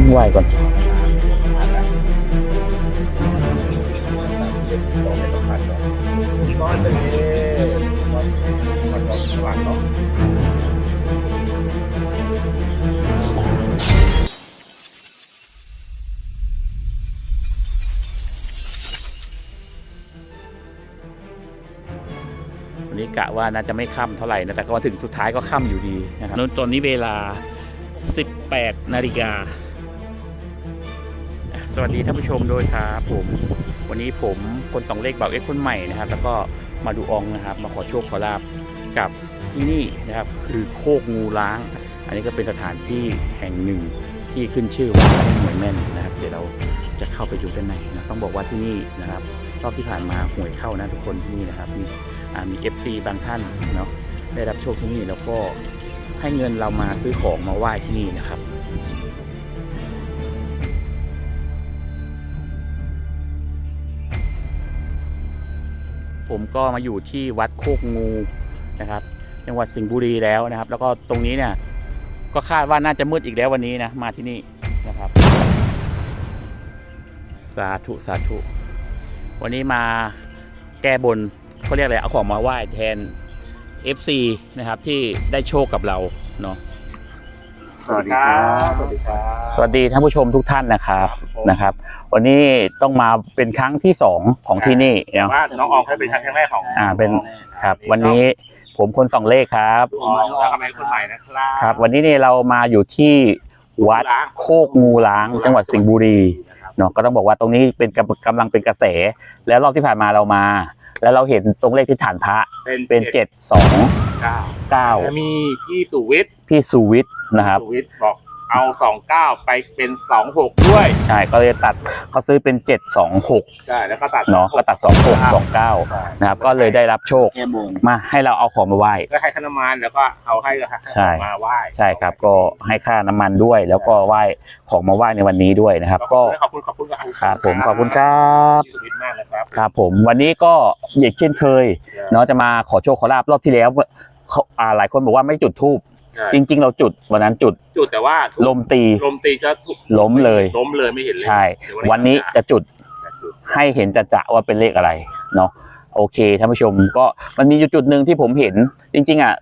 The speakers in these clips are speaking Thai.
มไหวก่อนพี่บอสเลยวันวันนี้กะว่าน่าจะไม่ค่ำเท่าไหร่นะ แต่ก็ถึงสุดท้ายก็ค่ำอยู่ดีนะครับตอนนี้เวลา 18 นาฬิกา สวัสดีท่านผู้ชมด้วยครับผมวันนี้ผมคนสองเลขเบาเอ็กซ์คนใหม่นะครับ แล้วก็มาดูองนะครับ มาขอโชคขอลาบกับที่นี่นะครับ คือโคกงูล้าง อันนี้ก็เป็นสถานที่แห่งหนึ่งที่ขึ้นชื่อว่าหวยแม่นนะครับ เดี๋ยวเราจะเข้าไปดูด้านในนะต้องบอกว่าที่นี่นะครับรอบที่ผ่านมาหวยเข้านะทุกคนที่นี่นะครับ มีอ่ามี FC บางท่านเนาะได้รับโชคที่นี่แล้วก็ให้เงินเรามาซื้อของมาไหว้ที่นี่นะครับ ผมก็มาอยู่ที่วัดโคกงูนะครับจังหวัดสิงห์บุรีแล้วนะครับ แล้วก็ตรงนี้เนี่ยก็คาดว่าน่าจะมืดอีกแล้ววันนี้นะมาที่นี่นะครับ สาธุสาธุ วันนี้มาแก้บนเขาเรียกอะไรเอาของมาไหว้แทน FC นะครับที่ได้โชคกับเราเนาะ สวัสดีครับสวัสดีครับสวัสดีท่านผู้ชมทุกท่านนะครับนะครับ วันนี้ต้องมาเป็นครั้งที่สองของที่นี่เนาะว่าน้องออกให้เป็นครั้งแรกของอ่าเป็นครับ วันนี้ผมคนสองเลขครับน้องออกแล้วก็เป็นคนใหม่นะครับครับ วันนี้เนี่ยเรามาอยู่ที่วัดโคกงูล้าง จังหวัดสิงห์บุรีเนาะก็ต้องบอกว่าตรงนี้เป็นกำกำลังเป็นกระแส แล้วรอบที่ผ่านมาเรามา แล้วเราเห็นตรงเลขที่ฐานพระเป็นเป็นเจ็ดสองเก้าเก้าแล้วมีพี่สุวิทย์ พี่สุวิทย์นะครับสุวิทย์บอกเอาสองเก้าไปเป็นสองหกด้วย ใช่ก็เลยตัดเขาซื้อเป็น 726ใช่แล้วก็ตัดเนาะก็ตัด 26 29นะครับก็เลยได้รับโชคแก้บงมาให้เราเอาของมาไหว้ก็ให้ขนมานแล้วก็เอาให้ใช่มาไหว้ใช่ครับก็ให้ค่าน้ำมันด้วย แล้วก็ไหว้ของมาไหว้ในวันนี้ด้วยนะครับ ก็ขอบคุณขอบคุณขอบคุณครับผมขอบคุณครับพี่สุวิทย์มากนะครับครับผมวันนี้ก็อย่างเช่นเคยเนาะจะมาขอโชคขอลาบรอบที่แล้วเขาอ่าหลายคนบอกว่าไม่จุดทูบ ใช่ จริง ๆ เราจุดวันนั้นจุดจุดแต่ว่าลมตี ลมตีจะถูกล้มเลย ล้มเลยไม่เห็นเลยใช่เดี๋ยวันนี้จะจุดจะจุดให้เห็นจะจะๆว่าเป็นเลขอะไรเนาะโอเคท่านผู้ชมก็มันมีอยู่จุดหนึ่งที่ผมเห็น จริง ๆ อะ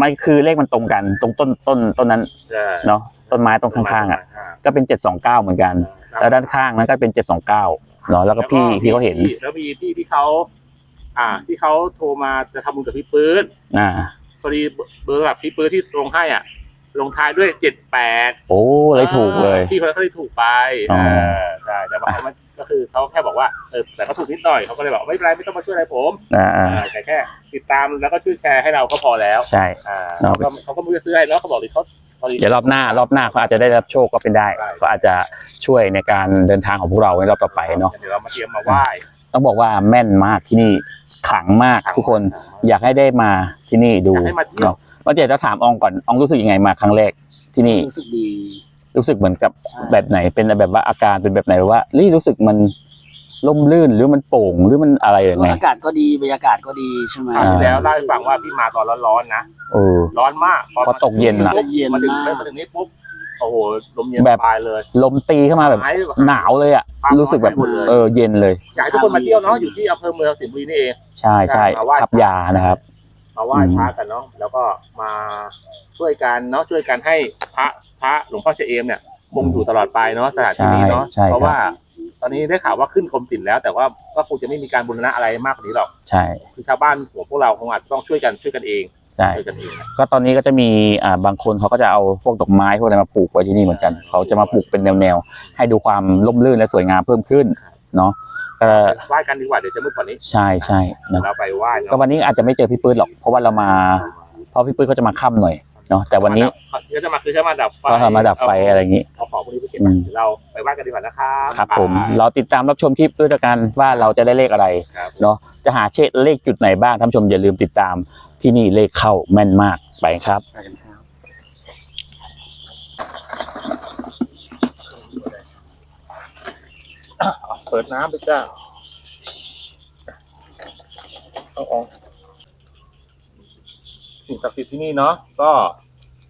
มันคือเลขมันตรงกัน ตรงต้นต้นต้นนั้นใช่เนาะต้นไม้ตรงข้างๆอะ ก็เป็น 729 เหมือนกันแล้วด้านข้างนั้นก็เป็น 729เนาะแล้วก็พี่พี่เขาเห็น แล้วมีพี่ที่เขา อ่า ที่เขาโทรมาจะทำบุญกับพี่ปื้น อ่า พอดีเบอร์แบบพี่ปื้นที่ลงให้อะ ลงท้ายด้วยเจ็ดแปดโอ้เลยถูกเลยพี่เขาเขาได้ถูกไปอ๋อเออใช่แต่ว่ามันก็คือเขาแค่บอกว่าเออแต่เขาถูกนิดหน่อยเขาก็เลยบอกไม่เป็นไรไม่ต้องมาช่วยอะไรผมอ่าเออแต่แค่ติดตามแล้วก็ช่วยแชร์ให้เราก็พอแล้วใช่อ่าเนาะเขาก็เขาก็ไม่รู้จะซื้ออะไรเนาะเขาบอกเลยเขาพอดีเดี๋ยวรอบหน้ารอบหน้าเขาอาจจะได้รับโชคก็เป็นได้ใช่ก็อาจจะช่วยในการเดินทางของพวกเราในรอบต่อไปเนาะเดี๋ยวเรามาเตรียมมาไหว้ต้องบอกว่าแม่นมากที่นี่ ขลังมากทุกคนอยากให้ได้มาที่นี่ดูอยากให้มาเที่ยว เนาะว่าเดี๋ยวจะถามอองก่อนอองรู้สึกยังไงมาครั้งแรกที่นี่รู้สึกดีรู้สึกเหมือนกับใช่แบบไหนเป็นแบบว่าอาการเป็นแบบไหนว่ารี่รู้สึกมันล่มลื่นหรือมันโป่งหรือมันอะไรยังไง อากาศก็ดีบรรยากาศก็ดีใช่ไหม คราวที่แล้วเล่าให้ฟังว่าพี่มาตอนร้อนๆนะ เออ ร้อนมากพอตกเย็นน่ะปุ๊บเย็นมาถึงมากมาถึงนี้ปุ๊บโอ้โหลมเย็นแบบ สบายเลย ลมตีเข้ามาแบบ หายหนาวเลยอะรู้สึกแบบเออเย็นเลย อยากให้ทุกคนมาเที่ยวเนาะอยู่ที่อำเภอเมืองสิงห์บุรีนี่เอง ใช่ใช่มาไหว้ ขับยานะครับ มาไหว้พระกันเนาะแล้วก็มาช่วยกันเนาะช่วยกันให้พระพระหลวงพ่อเฉเอมเนี่ยคงอยู่ตลอดไปเนาะสถานที่นี้เนาะใช่ใช่เพราะว่า ตอนนี้ได้ข่าวว่าขึ้นกรมศิลป์แล้ว แต่ว่าก็คงจะไม่มีการบูรณะอะไรมากกว่านี้หรอก ใช่ คือชาวบ้านของพวกเราคงอาจจะต้องช่วยกันช่วยกันเอง ใช่ช่วยกันเองนะก็ตอนนี้ก็จะมีอ่าบางคนเขาก็จะเอาพวกดอกไม้พวกอะไรมาปลูกไว้ที่นี่เหมือนกัน เขาจะมาปลูกเป็นแนวๆให้ดูความร่มรื่นและสวยงามเพิ่มขึ้นเนาะก็ไหว้กันดีกว่าเดี๋ยวจะมืดกว่านี้ใช่ใช่เนอะเราไปไหว้เนาะก็วันนี้อาจจะไม่เจอพี่ปื้ดหรอกเพราะว่าเรามาเพราะพี่ปื้ดเขาจะมาค่ำหน่อยเนาะแต่วันนี้เขาจะมาคือจะมาดับไฟเขามาดับไฟอะไรอย่างนี้เอาของพวกนี้ไปเก็บอืมเดี๋ยวเราไปไหว้กันดีกว่านะครับครับผมไปเราติดตามรับชมคลิปด้วยกันว่าเราจะได้เลขอะไรครับเนาะจะหาเชเลขจุดไหนบ้างท่านผู้ชมอย่าลืมติดตาม ที่นี่เลขเข้าแม่นมากไปครับไปกันครับ เปิดน้ำไปจ้าเอาออกสิ่งศักดิ์สิทธิ์ที่นี่เนาะก็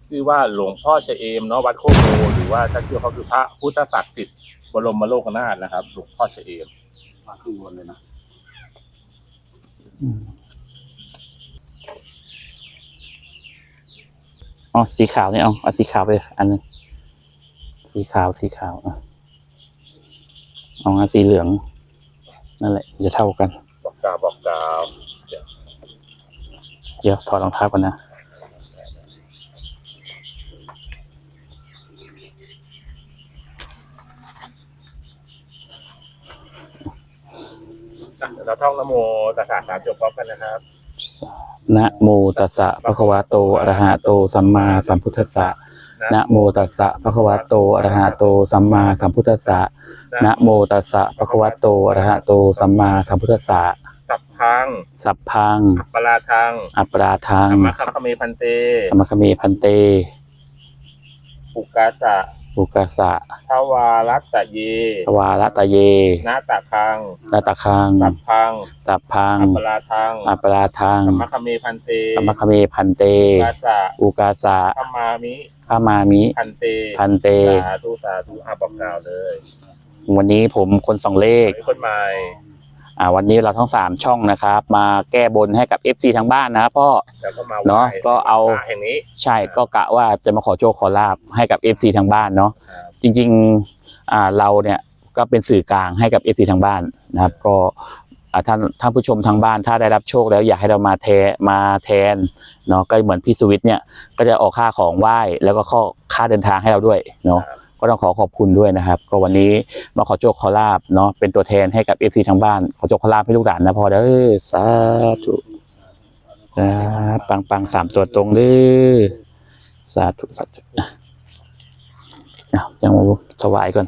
ชื่อว่าหลวงพ่อชะเอมเนาะวัดโคกโมหรือรือว่าถ้าเชื่อเขาคือพระพุทธศักดิ์สิทธิ์บรมโลกนาถนะครับ หลวงพ่อเฉเอมมาข้างบนเลยนะ อืมอ๋อสีขาวนี่เอาเอาสีขาวไปอันหนึงสีขาวสีขาวอะเอางั้นสีเหลือง นั่นแหละจะเท่ากัน บอกกล่าวบอกกล่าวเดี๋ยวถอดรองเท้าก่อนนะอะเดี๋ยวเราท่องนโมตัสสะสามจบพร้อมกันนะครับ นะโมตัสสะภะคะวะโตอะระหะโตสัมมาสัมพุทธัสสะนะโมตัสสะภะคะวะโตอะระหะโตสัมมาสัมพุทธัสสะนะโมตัสสะภะคะวะโตอะระหะโตสัมมาสัมพุทธัสสะสัพพัง สัพพัง อัปปลาทัง อัปราทังธรรมะคัมภเมพันเตธรรมคเมพันเตปุกกาสะ อุกาสะทวารัตตะเยทวารตะเยนาตะคังนาตะคังสัพพังสัพพังอัปปลาทังอัปราทังธรรมะคัมเมพันเตธรรมคเมพันเตปุกกาสะอุกาสะธรรมามิพระมามิ พันเต พันเต สาธุสาธุอาบอกกล่าวเลย วันนี้ผมคนสองเลขคนใหม่อ่า วันนี้เราทั้งสามช่องนะครับ มาแก้บนให้กับ FC ทางบ้านนะครับพ่อแล้วก็มาเนอะไหว้ก็เอาพระแห่งนี้ ใช่ก็กะว่าจะมาขอโชคขอลาบให้กับ FC ทางบ้านเนาะครับ จริงๆอ่าเราเนี่ยก็เป็นสื่อกลางให้กับ FC ทางบ้านนะครับ ก็อ่า ท่านท่านผู้ชมทางบ้านถ้าได้รับโชคแล้วอยากให้เรามาแทนมาแทนเนาะก็เหมือนพี่สวิทย์เนี่ยก็จะออกค่าของไหว้แล้วก็ข้อค่าเดินทางให้เราด้วยเนาะครับก็ต้องขอขอบคุณด้วยนะครับ ก็วันนี้มาขอโชคขอลาบเนาะเป็นตัวแทนให้กับ FC ทางบ้าน ขอโชคขอลาบให้ลูกหลานนะพอเด้อสาธุนะปังปังๆสามตัวตรงเด้อสาธุสาธุอะยังมาถวายก่อน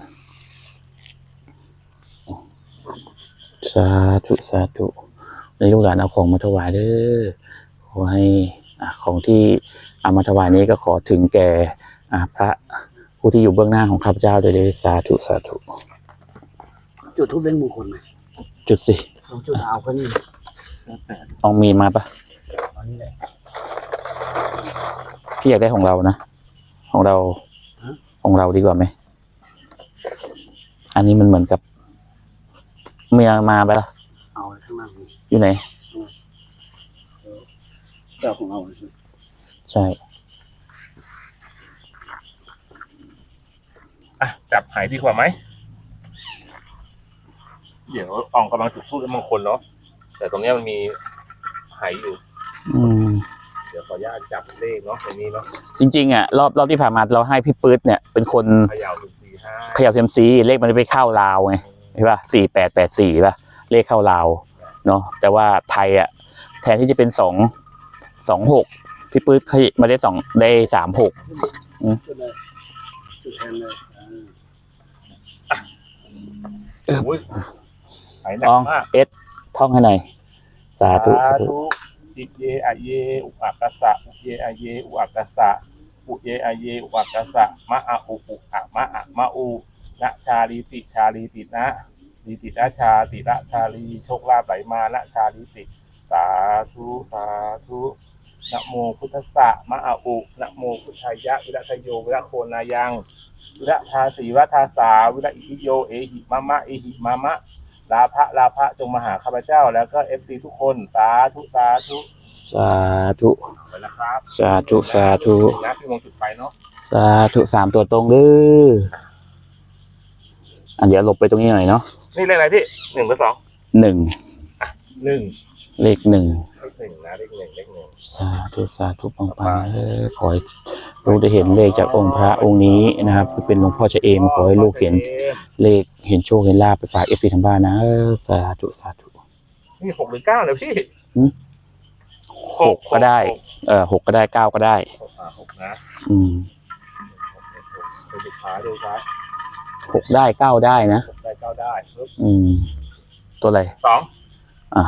สาธุสาธุในลูกหลานเอาของมาถวายเด้อขอให้อะของที่เอามาถวายนี้ก็ขอถึงแก่อะพระผู้ที่อยู่เบื้องหน้าของข้าพเจ้าด้วยเด้อสาธุสาธุจุดทูบเป็นมงคลไหมจุดสิลองจุดเอาก็นี่ลองมีมาปะตอนนี้แหละพี่อยากได้ของเรานะ ของเราฮะของเราดีกว่าไหม อันนี้มันเหมือนกับ เมียมาไปละเอาไว้ข้างล่างนี่อยู่ไหน เจ้าของเราใช่ไหมใช่ อะจับหายดีกว่าไหม เดี๋ยวอองกำลังจุดทูบมงคลเนาะแต่ตรงเนี้ยมันมีหายอยู่ อืม เดี๋ยวขออนุญาตจับเลขเนาะตรงนี้เนาะจริงๆอะรอบรอบที่ผ่านมาเราให้พี่ปื๊ดเนี่ยเป็นคนเขย่าหนึ่งสี่ห้าเขย่าเซยมซีเลขมันไปเข้าลาวไง ใช่ป่ะสี่แปดแปดสี่ป่ะเลขเข้าลาวเนาะแต่ว่าไทยอะแทนที่จะเป็นสองสองหกพี่ปื๊ดเขามาได้สองได้สามหกจุดเลยจุดแทนเลยอ่าโอ้ยหายหนักอ๋องมากเอสท่องให้หน่อยสาธุสาธุอิเยอะเยอุอักกะสะอุเยอะเยอุอักกะสะอุเยอะเยอุอักกะสะมะอะอุอุอะมะอะมะอู นะชาลีติชาลีตินะลีตินะชาติละชาลีโชคลาภไหลมานะชาลีติ สาธุสาธุนะโมพุทธสสะมะอะอุนะโมพุทธายะวิรัตโยวิรัตโคนายังวิรัตทาสีวิรัตทาสาวิรัตอิทิโยเอหิมะมะเอหิมะมะลาภะลาภะจงมาหาข้าพเจ้า แล้วก็เอฟซีทุกคนสาธุสาธุสาธุไปนะครับสาธุสาธุนะพี่มงจุดไปเนาะสาธุสามตัวตรงเด้อ อันเดี๋ยวหลบไปตรงนี้หน่อยเนาะนี่เลขอะไรพี่หนึ่งหรือสองหนึ่งหนึ่งเลขหนึ่งเลขหนึ่งนะเลขหนึ่งเลขหนึ่งสาธุสาธุปังปังเออขอให้ลูกได้เห็นเลขจากองค์พระองค์นี้นะครับคือเป็นหลวงพ่อเฉเอมขอให้ลูกเห็นเลขเห็นโชคเห็นลาภไปฝากเอฟซีทางบ้านนะเออสาธุสาธุนี่หกหรือเก้าเลยพี่หกก็ได้ เออหกก็ได้เก้าก็ได้หกอ่าหกนะ อืมหกหกหกดูสุดท้ายดูสุดท้าย หกได้เก้าได้นะหกได้เก้าได้ปึ๊บอืม ตัวอะไรสองอะ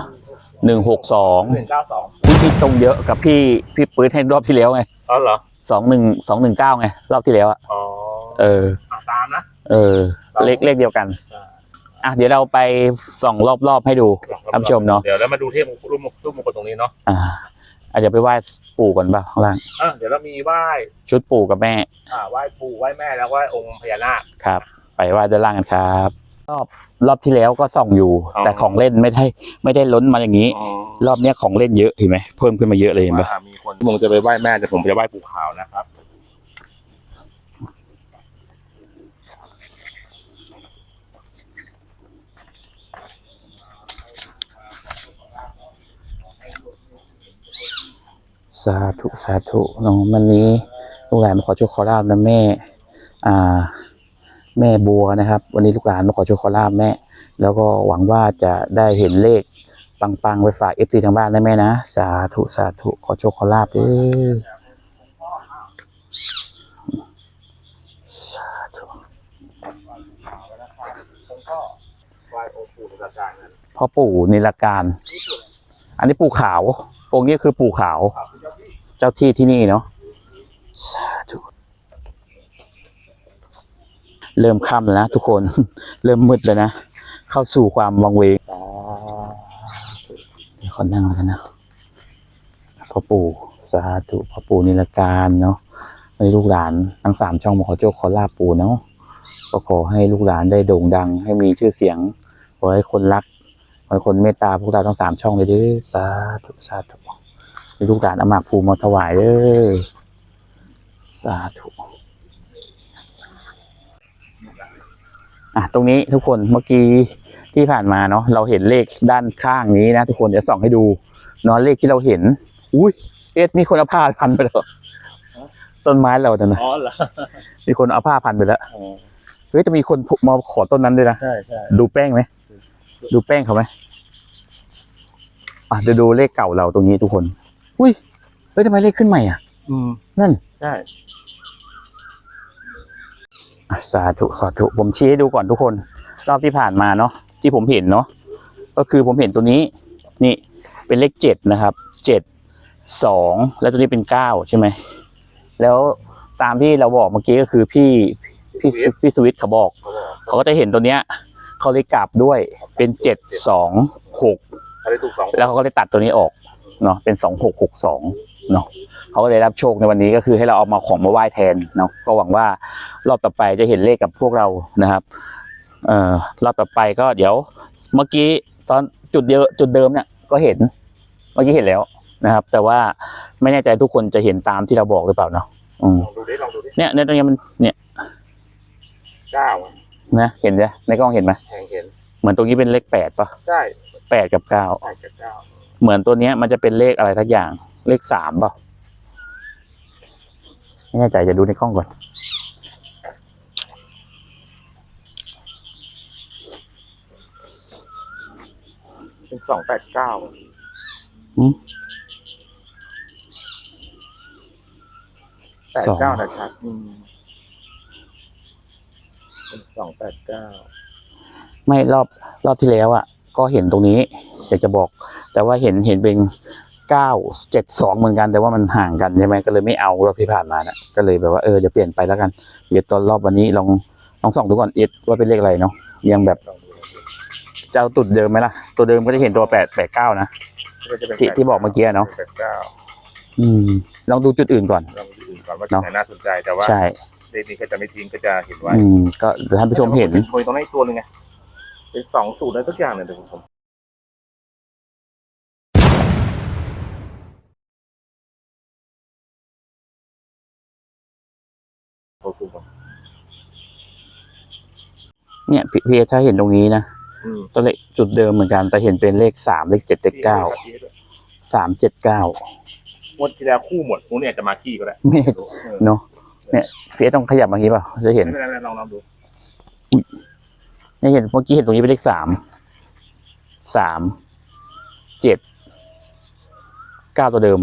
หนึ่งหกสองหนึ่งเก้าสองพี่ตรงเยอะกับพี่พี่ปื๊ดให้รอบที่แล้วไงอ๋อเหรอสองหนึ่งสองหนึ่งเก้าไงรอบที่แล้วอะอ๋อเอออะตามนะเออ เลขเลขเดียวกันอ่าอะเดี๋ยวเราไปส่องรอบๆให้ดูท่านผู้ชมเนอะเดี๋ยวแล้วมาดูเทพรูปรูปมงคลตรงนี้เนาะอ่าอาจจะเดี๋ยวไปไหว้ปู่ก่อนป่ะข้างล่างอะเดี๋ยวเรามีไหว้ชุดปู่กับแม่ อ่าไหว้ปู่ไหว้แม่แล้วไหว้องค์พญานาคครับ ไปไหว้ด้านล่างกันครับรอบรอบที่แล้วก็ส่องอยู่อ๋อแต่ของเล่นไม่ได้ไม่ได้ล้นมาอย่างนี้ รอบเนี้ยของเล่นเยอะเห็นไหมเพิ่มขึ้นมาเยอะเลยเห็นปะว่ามีคนมึงจะไปไหว้แม่แต่ผมจะไหว้ปู่ขาวนะครับสาธุสาธุน้องวันนี้ลูกหลานมาขอโชคขอลาบนะแม่ อ่า แม่บัวนะครับ วันนี้ลูกหลานมาขอโชคขอลาบแม่ แล้วก็หวังว่าจะได้เห็นเลขปังๆไว้ฝากเอฟซีทางบ้านนะแม่นะ สาธุสาธุขอโชคขอลาบเด้อสาธุผมก็ไหว้องค์ปู่ในประกานพ่อปู่นิลการ อันนี้ปู่ขาวองค์นี้คือปู่ขาว เจ้าที่ที่นี่เนาะสาธุ เริ่มค่ำแล้วนะทุกคน เริ่มมืดแล้วนะ เข้าสู่ความวังเวงเดี๋ยวขอนั่งแล้วกันนะพ่อปู่สาธุพ่อปู่นิลการเนาะให้ลูกหลานทั้งสามช่องมาขอโชคขอลาบปู่เนาะก็ขอให้ลูกหลานได้โด่งดัง ให้มีชื่อเสียงขอให้คนรักขอให้คนเมตตาพวกเราทั้งสามช่องเลยเด้อสาธุสาธุให้ลูกหลานอาหมากภูมิมาถวายเด้อสาธุ อะตรงนี้ทุกคนเมื่อกี้ที่ผ่านมาเนาะเราเห็นเลขด้านข้างนี้นะทุกคนเดี๋ยวส่องให้ดูเนาะเลขที่เราเห็น อุ้ยเอ็ดมีคนเอาผ้าพันไปแล้วต้นไม้เราแต่นะอ๋อเหรอมีคนเอาผ้าพันไปแล้วเฮ้ยจะมีคนมาขอต้นนั้นด้วยนะใช่ใช่ดูแป้งไหมดูแป้งเขาไหมอะเดี๋ยวดูเลขเก่าเราตรงนี้ทุกคน อุ้ยเฮ้ยทำไมเลขขึ้นใหม่อะ อืมนั่นใช่อะ สาธุสาธุผมชี้ให้ดูก่อนทุกคน รอบที่ผ่านมาเนาะที่ผมเห็นเนาะก็คือผมเห็นตัวนี้นี่เป็นเลขเจ็ดนะครับเจ็ดสองแล้วตัวนี้เป็นเก้าใช่ไหมแล้วตามที่เราบอกเมื่อกี้ก็คือพี่พี่พี่สวิตเขาบอก เขาบอกเขาก็จะเห็นตัวเนี้ยเขาเลยกลับด้วยเป็นเจ็ดสองหกเขาได้ถูกสองแล้วเขาก็เลยตัดตัวนี้ออกเนาะเป็นสองหกหกสองเนาะ เขาก็เลยรับโชคในวันนี้ก็คือให้เราเอามาของมาไหว้แทนเนาะก็หวังว่ารอบต่อไปจะเห็นเลขกับพวกเรานะครับเอ่อรอบต่อไปก็เดี๋ยวเมื่อกี้ตอนจุดเดียวจุดเดิมเนี่ยก็เห็นเมื่อกี้เห็นแล้วนะครับ แต่ว่าไม่แน่ใจทุกคนจะเห็นตามที่เราบอกหรือเปล่าเนาะอืมลองดูดิลองดูดิเนี่ยเนี่ยตรงนี้มันเนี่ยเก้าอะนะเห็นไหมในกล้องเห็นไหมแทงเห็นเหมือนตรงนี้เป็นเลขแปดปะใช่แปดกับเก้าแปดกับเก้าเหมือนตัวเนี้ยมันจะเป็นเลขอะไรทักอย่างเลขสามเปล่า ไม่แน่ใจจะดูในกล้องก่อน เป็นสองแปดเก้าอืมแปดสองเก้านะครับอืมเป็นสองแปดเก้าไม่รอบรอบที่แล้วอะ ก็เห็นตรงนี้ อยากจะบอก แต่ว่าเห็นเห็นเป็น เก้าเจ็ดสองเหมือนกัน แต่ว่ามันห่างกันใช่ไหมก็เลยไม่เอารอบที่ผ่านมานะก็เลยแบบว่าเออเดี๋ยวเปลี่ยนไปแล้วกันเดี๋ยวตอนรอบวันนี้ลองลองส่องดูก่อนเอ็ดว่าเป็นเลขอะไรเนาะยังแบบลองดูลองดูเจ้าตุดเดิมไหมล่ะ ตัวเดิมก็จะเห็นตัวแปดแปดเก้านะก็จะเป็นที่ที่บอกเมื่อกี้เนอะแปดเก้าอืมลองดูจุดอื่นก่อนลองดูอื่นก่อนว่าเนจุอะดไหนน่าสนใจแต่ว่าใช่เลขนี้ก็จะไม่ทิ้งก็จะเห็นไว้อืมก็เดี๋ยวท่านผู้ชมเห็นโดยตรงนั้นอีกตัวหนึ่งไงเป็นสองสูตรอะไรสักอย่างเนี่ยเดี๋ยวผม โอ้โหเนี่ยพี่พี่ถ้าเห็นตรงนี้นะอืมตัวเลขจุดเดิมเหมือนกัน แต่เห็นเป็นเลขสามเลขเจ็ดเลขเก้าสามเจ็ดเก้างวดที่แล้วคู่หมดนู้นเนี่ยจะมาขี้ก็ได้ไม่เออเนาะเนี่ยพี่ต้องขยับมาอย่างนี้เปล่าจะเห็นไม่เป็นไรไม่เป็นไรลองลองดูเนี่ยเห็นเมื่อกี้เห็นตรงนี้เป็นเลขสามสามเจ็ดเก้าตัวเดิม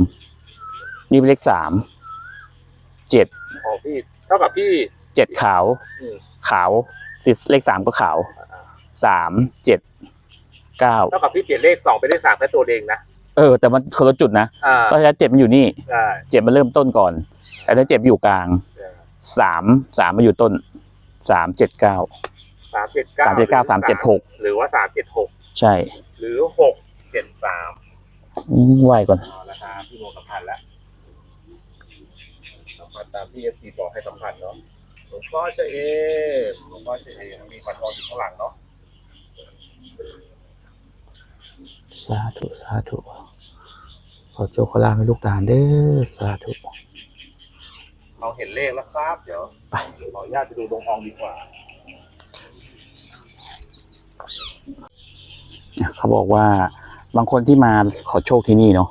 นี่เป็นเลขสามเจ็ดอ๋อพี่ เท่ากับพี่ เจ็ดขาว อืม ขาวสิเลขสามก็ขาวสามเจ็ดเก้าเท่ากับพี่เปลี่ยนเลขสองเป็นเลขสามแค่ตัวเองนะเออ แต่มันคนละจุดนะอ่าเพราะฉะนั้นเจ็ดมันอยู่นี่ ใช่เจ็ดมันเริ่มต้นก่อน แต่ถ้าเจ็ดอยู่กลาง สาม สามมาอยู่ต้น สามเจ็ดเก้า สามเจ็ดเก้าสามเจ็ดเก้าสามเจ็ดหก หรือว่าสามเจ็ดหกใช่ หรือหกเจ็ดสามอืมไหวก่อน เอาละครับพี่โมสัมผัสแล้วสัมผัส ตามที่เอฟซีบอกให้สัมผัสเนาะหลวงพ่อเฉเอมหลวงพ่อเฉเอมมีฟันทองอยู่ข้างหลังเนาะสาธุ สาธุ ขอโจขอลาให้ลูกหลานเด้อสาธุ เราเห็นเลขแล้วครับ เดี๋ยวไปขออนุญาตไปดูดวงอองดีกว่า เขาบอกว่าบางคนที่มาขอโชคที่นี่เนาะ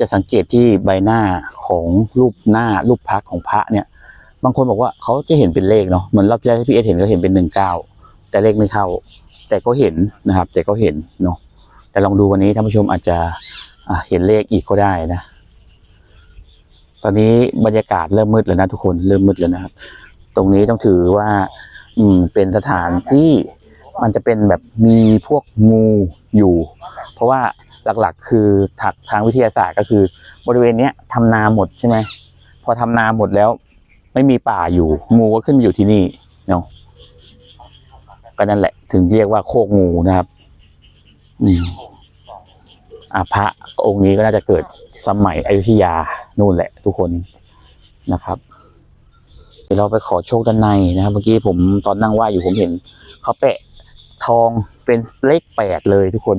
จะสังเกตที่ใบหน้าของรูปหน้ารูปพักของพระเนี่ย บางคนบอกว่าเขาจะเห็นเป็นเลขเนาะเหมือนรอบแล้วที่พี่เอสเห็นก็เห็นเป็นหนึ่งเก้าแต่เลขไม่เข้า แต่ก็เห็นนะครับ แต่ก็เห็นเนาะแต่ลองดูวันนี้ท่านผู้ชมอาจจะะเห็นเลขอีกก็ได้นะ ตอนนี้บรรยากาศเริ่มมืดแล้วนะทุกคนเริ่มมืดแล้วนะครับ ตรงนี้ต้องถือว่า อืมเป็นสถานที่มันจะเป็นแบบมีพวกงูอยู่ เพราะว่า หลักๆ คือถักทางวิทยาศาสตร์ก็คือ บริเวณเนี้ยทำนาหมดใช่ไหมพอทำนาหมดแล้ว ไม่มีป่าอยู่ งูก็ขึ้นมาอยู่ที่นี่เนาะก็นั่นแหละ ถึงเรียกว่าโคกงูนะครับอืมอะพระองค์นี้ก็น่าจะเกิดสมัยอยุธยานู่นแหละ ทุกคนนะครับเดี๋ยวเราไปขอโชคด้านในนะครับ เมื่อกี้ผมตอนนั่งไหวอยู่ผมเห็นเขาแปะทองเป็นเลขแปดเลยทุกคน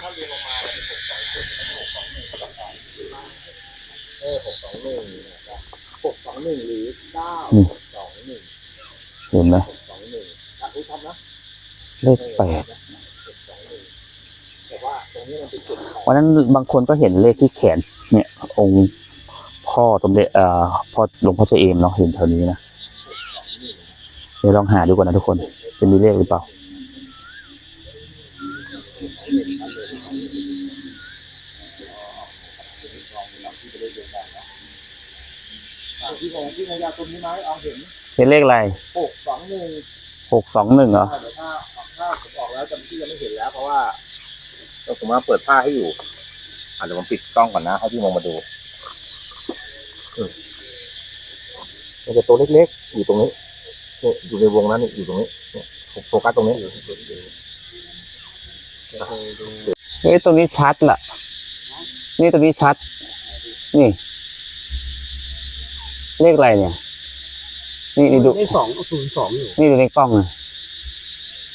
ถ้าเรียนลงมาเป็นหกสองจุดเป็นหกสองหนึ่งก็ต้องการเออ หกสองหนึ่งนะครับหกสองหนึ่งหรือเก้าอืมสองหนึ่งเห็นไหมหกสองหนึ่งอะรู้ทับนะเลขแปดหกสองหนึ่งแต่ว่าตรงนี้มันเป็นจุดของวันนั้นบางคนก็เห็นเลขที่แขน เนี่ย องค์พ่อสมเด็จเอ่อพ่อหลวงพ่อเจเอมเนาะเห็นแถวนี้นะเดี๋ยวลองหาดูก่อนนะทุกคน จะมีเลขหรือเปล่า ที่ของที่นายาตรงนี้ไหมเอาเห็นเห็นเลขอะไรหกสองหนึ่งหกสองหนึ่งเหรอ เดี๋ยวถ้าถ้าผมออกแล้วจำที่ยังไม่เห็นแล้ว เพราะว่าเราผมมาเปิดผ้าให้อยู่อะเดี๋ยวผมปิดกล้องก่อนนะให้พี่มองมาดูอืมมันจะตัวเล็กๆ อยู่ตรงนี้นี่อยู่ในวงนั้นนี่อยู่ตรงนี้เนี่ยโฟกัสตรงนี้เอ้ยตรงนี้ชัดล่ะ นี่ตรงนี้ชัด นี่ เลขอะไรเนี่ย นี่นี่ดู เลขสองศูนย์สองอยู่นี่ดูในกล้องนะ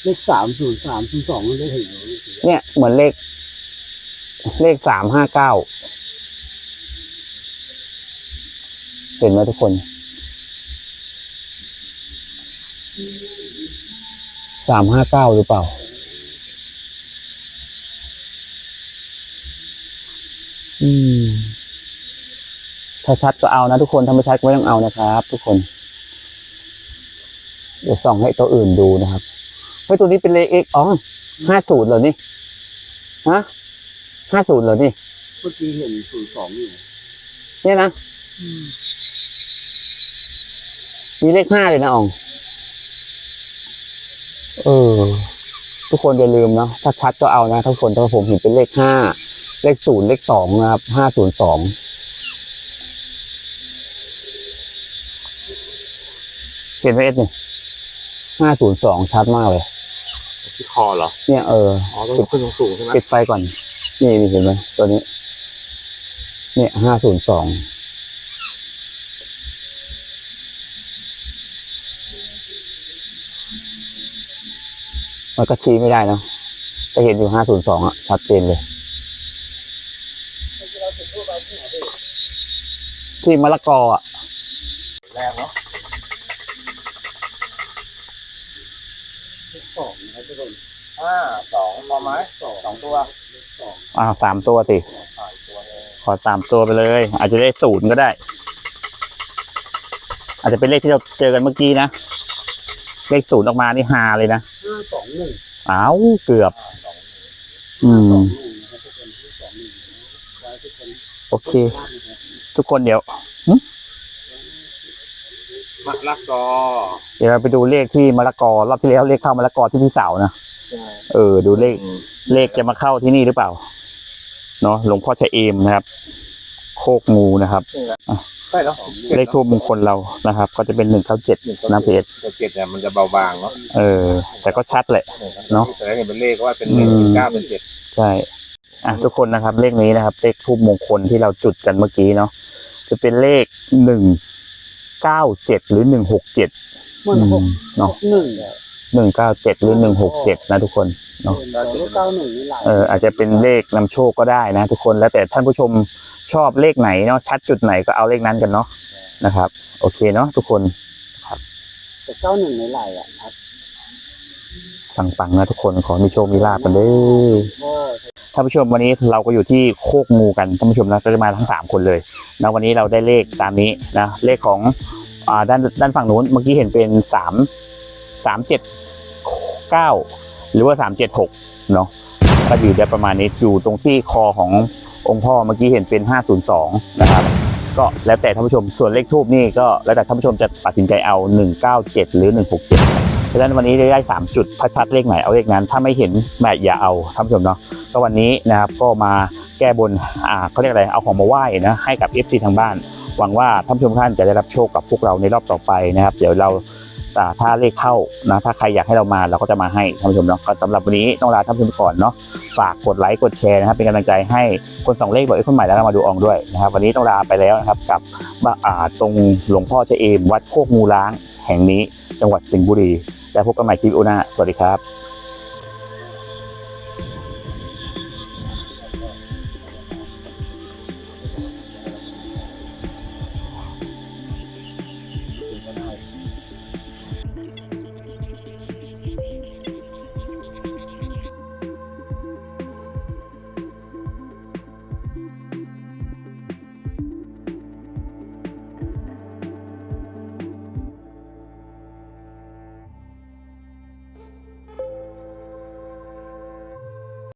เลขสามศูนย์สามศูนย์สองมันได้เห็นอยู่เนี่ย เหมือนเลข เลขสามห้าเก้าเห็นไหมทุกคน สามห้าเก้าหรือเปล่า อืม ถ้าชัดก็เอานะทุกคนถ้าไม่ชัดก็ไม่ต้องเอานะครับ ทุกคน เดี๋ยวส่องให้ตัวอื่นดูนะครับเฮ้ยตัวนี้เป็นเลขเอ็กอ๋อห้าศูนย์เหรอนี่ฮะห้าศูนย์เหรอนี่เมื่อกี้เห็นศูนย์สองอยู่เนี่ยนะมีเลขห้าเลยนะอ๋องเออ ทุกคนอย่าลืมนะถ้าชัดก็เอานะทุกคนถ้าผมเห็นเป็นเลขห้าเลขศูนย์เลขสองนะครับห้าศูนย์สอง เห็นไหมเอสเนี่ยห้าศูนย์สองชัดมากเลย ที่คอเหรอ เนี่ยเอออ๋อต้องขึ้นสูงๆใช่ไหมปิดไฟก่อน นี่นี่เห็นไหมตัวนี้ เนี่ยห้าศูนย์สองมันก็ชี้ไม่ได้เนอะแต่เห็นอยู่ห้าศูนย์สองอะ ชัดเจนเลย ที่มะละกออะ แรกเนาะ เลขสองนะครับทุกคน ห้าสองพอไหมสองสองตัวเลขสองอ่าสามตัวสิอ่าอีกตัวหนึงขอสามตัวไปเลย อาจจะได้ศูนย์ก็ได้ อาจจะเป็นเลขที่เราเจอกันเมื่อกี้นะ เลขศูนย์ออกมานี่ฮาเลยนะห้าสองหนึ่งอ้าวเกือบอ่าสองอืมสองหนึ่งนะครับทุกคนเลขสองหนึ่งไว้ทุกคนโอเคพลาดนะครับทุกคนเดี๋ยวมะละกอ เดี๋ยวเราไปดูเลขที่มะละกอรอบที่แล้วเลขเข้ามะละกอที่พี่สาวนะใช่ เออ ดูเลข เลขจะมาเข้าที่นี่หรือเปล่า เนาะหลวงพ่อชัยเอมนะครับ โคกงูนะครับใช่แล้วเลขทูบมงคลเรานะครับ ก็จะเป็นหนึ่งเก้าเจ็ดนะเพจตัวเจ็ดเนี่ยมันจะเบาบางเนาะเออ แต่ก็ชัดแหละเนาะแต่เห็นเป็นเลขว่าเป็นหนึ่งอืมเป็นเก้าเป็นเจ็ดใช่อะทุกคนนะครับ เลขนี้นะครับ เลขทูบมงคลที่เราจุดกันเมื่อกี้เนาะจะเป็นเลขหนึ่งเก้าเจ็ดหรือหนึ่งหกเจ็ดมันหกหเนาะกหนึ่ง หนึ่งเก้าเจ็ดหรือหนึ่งหกเจ็ดนะทุกคนเนาะเลขเก้าหนึ่งนี่หลายเอออาจจะเป็นเลขนำโชคก็ได้นะทุกคนแล้วแต่ท่านผู้ชมชอบเลขไหนเนาะชัดจุดไหนก็เอาเลขนั้นกันเนาะนะครับ โอเคเนาะทุกคนแต่เก้าหนึ่งในหลายอะครับปังๆนะทุกคนขอมีโชคมีลาบกันเด้อก็ท่านผู้ชมวันนี้เราก็อยู่ที่โคกงูกันท่านผู้ชมนะก็จะมาทั้งสามคนเลยนะวันนี้เราได้เลขตามนี้นะเลขของอ่าด้านด้านฝั่งนู้นเมื่อกี้เห็นเป็นสาม สามเจ็ดเก้าหรือว่าสามเจ็ดหกเนาะก็อยู่ได้ประมาณนี้อยู่ตรงที่คอขององค์พ่อเมื่อกี้เห็นเป็นห้าศูนย์สองนะครับก็แล้วแต่ท่านผู้ชมส่วนเลขทูบนี่ก็แล้วแต่ท่านผู้ชมจะตัดสินใจเอาหนึ่งเก้าเจ็ดหรือหนึ่งหกเจ็ดเพราะฉะนั้นวันนี้ได้ได้สามจุดถ้าชัดเลขไหนเอาเลขนั้น ถ้าไม่เห็นแบบอย่าเอาท่านผู้ชมเนาะก็วันนี้นะครับก็มาแก้บนอ่าเขาเรียกอะไรเอาของมาไหว้นะให้กับ FC ทางบ้าน หวังว่าท่านผู้ชมท่านจะได้รับโชคกับพวกเราในรอบต่อไปนะครับ เดี๋ยวเรา ถ้าเลขเข้านะถ้าใครอยากให้เรามาเราก็จะมาให้ท่านผู้ชมเนาะก็สำหรับวันนี้ต้องลาท่านผู้ชมก่อนเนาะฝากกดไลค์กดแชร์นะครับเป็นกำลังใจให้คนสองเลขบอกไอ้คนใหม่แล้วก็มาดูอองด้วยนะครับวันนี้ต้องลาไปแล้วนะครับกับอ่าตรงหลวงพ่อเจเอมวัดโคกงูล้างแห่งนี้จังหวัดสิงห์บุรี แล้วพบกันใหม่คลิปโอหน้าสวัสดีครับ